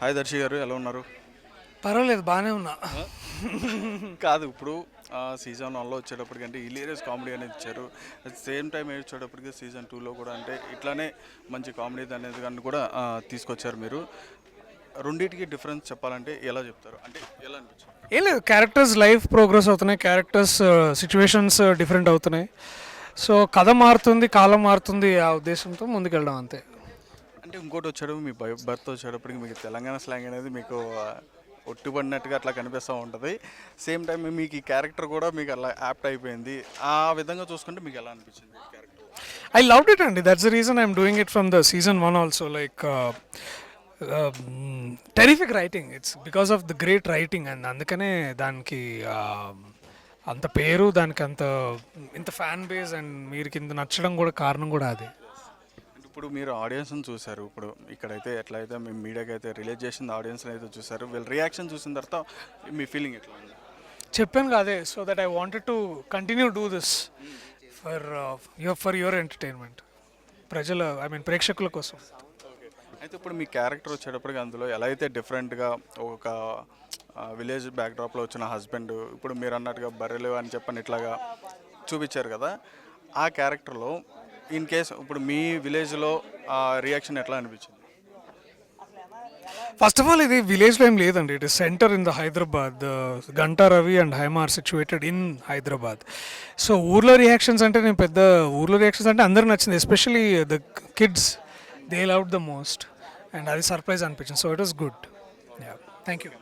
Hi Darsi గారు ఎలా ఉన్నారు? పర్వాలేదు బాగానే ఉన్నా. కాదు ఇప్పుడు సీజన్ వన్లో వచ్చేటప్పటికంటే హిలేరియస్ కామెడీ అనేది ఇచ్చారు. అట్ సేమ్ టైం వచ్చేటప్పటికి సీజన్ టూలో కూడా అంటే ఇట్లానే మంచి కామెడీ అనేది కానీ కూడా తీసుకొచ్చారు మీరు. రెండింటికి డిఫరెన్స్ చెప్పాలంటే ఎలా చెప్తారు? అంటే ఎలా అనిపించింది? ఏం లేదు క్యారెక్టర్స్ లైఫ్ ప్రోగ్రెస్ అవుతున్నాయి క్యారెక్టర్స్ సిచ్యువేషన్స్ డిఫరెంట్ అవుతున్నాయి. సో కథ మారుతుంది కాలం మారుతుంది ఆ ఉద్దేశంతో ముందుకెళ్ళడం అంతే. అంటే ఇంకోటి వచ్చాడు మీ బర్త్ వచ్చేటప్పటికి మీకు తెలంగాణ స్లాంగ్ అనేది మీకు ఒట్టిపడినట్టుగా అట్లా కనిపిస్తూ ఉంటుంది. సేమ్ టైం మీకు ఈ క్యారెక్టర్ కూడా మీకు అలా యాప్ట్ అయిపోయింది. ఆ విధంగా చూసుకుంటే మీకు ఎలా అనిపించింది క్యారెక్టర్ ఐ లవ్ ఇట్ అండి. That's the reason I'm doing it from the season one also like terrific writing it's because of the great writing and అందుకనే దానికి అంత పేరు దానికి అంత ఇంత ఫ్యాన్ బేస్ అండ్ మీరు కింద నచ్చడం కూడా కారణం కూడా అది. ఇప్పుడు మీరు ఆడియన్స్ని చూశారు. ఇప్పుడు ఇక్కడైతే ఎట్లయితే మీ మీడియాకి అయితే రిలీజ్ చేసిన ఆడియన్స్ని అయితే చూశారు. వీళ్ళ రియాక్షన్ చూసిన తర్వాత మీ ఫీలింగ్ ఎట్లా ఉంది? చెప్పాను అదే. So that I wanted to continue do this for your for your entertainment. ప్రజల ఐ మీన్ ప్రేక్షకుల కోసం. అయితే ఇప్పుడు మీ క్యారెక్టర్ వచ్చేటప్పటికి అందులో ఎలా అయితే డిఫరెంట్గా ఒక విలేజ్ బ్యాక్డ్రాప్లో వచ్చిన హస్బెండ్ ఇప్పుడు మీరు అన్నట్టుగా బర్రెలు అని చెప్పని ఇట్లాగా చూపించారు కదా ఆ క్యారెక్టర్లో ఇన్ కేస్ ఇప్పుడు మీ విలేజ్లో ఆ రియాక్షన్ ఎట్లా అనిపించింది? ఫస్ట్ ఆఫ్ ఆల్ ఇది విలేజ్లో ఏం లేదండి. It is centre in the Hyderabad Ganta Ravi and హైమార్ situated in Hyderabad so ఊర్లో రియాక్షన్స్ అంటే నేను పెద్ద ఊర్లో రియాక్షన్స్ అంటే అందరూ నచ్చింది. Especially the kids they love the most and అది సర్ప్రైజ్ అనిపించింది. So it was good thank you